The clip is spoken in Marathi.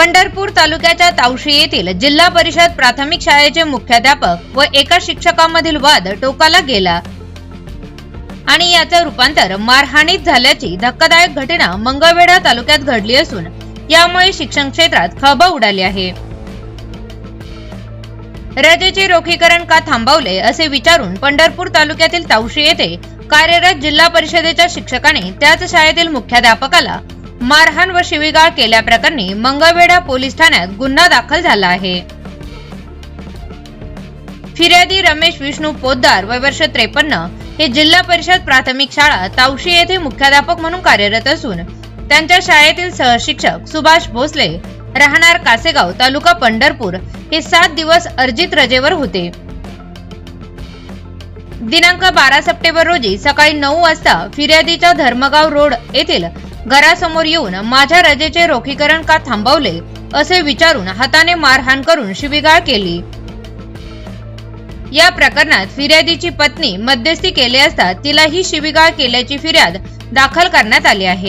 पंढरपूर तालुक्याच्या तावशी येथील जिल्हा परिषद प्राथमिक शाळेचे मुख्याध्यापक व एका शिक्षकामधील वाद टोकाला गेला. आणि याचं रूपांतर मारहाणीत झाल्याची धक्कादायक घटना मंगळवेढा तालुक्यात घडली असून यामुळे शिक्षण क्षेत्रात खळबळ उडाली आहे. रजेचे रोखीकरण का थांबवले असे विचारून पंढरपूर तालुक्यातील तावशी येथे कार्यरत जिल्हा परिषदेच्या शिक्षकाने त्याच शाळेतील मुख्याध्यापकाला मारहाण व शिवीगाळ केल्याप्रकरणी मंगळवेढा पोलीस ठाण्यात गुन्हा दाखल झाला आहे. फिर्यादी रमेश विष्णू पोद्दार वय वर्ष त्रेपन्न हे जिल्हा परिषद प्राथमिक शाळा तावशी येथे मुख्याध्यापक म्हणून कार्यरत असून त्यांच्या शाळेतील सहशिक्षक सुभाष भोसले राहणार कासेगाव तालुका पंढरपूर हे सात दिवस अर्जित रजेवर होते. दिनांक बारा सप्टेंबर रोजी सकाळी नऊ वाजता फिर्यादीच्या धर्मगाव रोड येथील घरासमोर येऊन माझ्या रजेचे रोखीकरण का थांबवले असे विचारून हाताने मारहाण करून शिवीगाळ केली. या प्रकरणात फिर्यादीची पत्नी मध्यस्थी केले असता तिलाही शिवीगाळ केल्याची फिर्याद दाखल करण्यात आली आहे.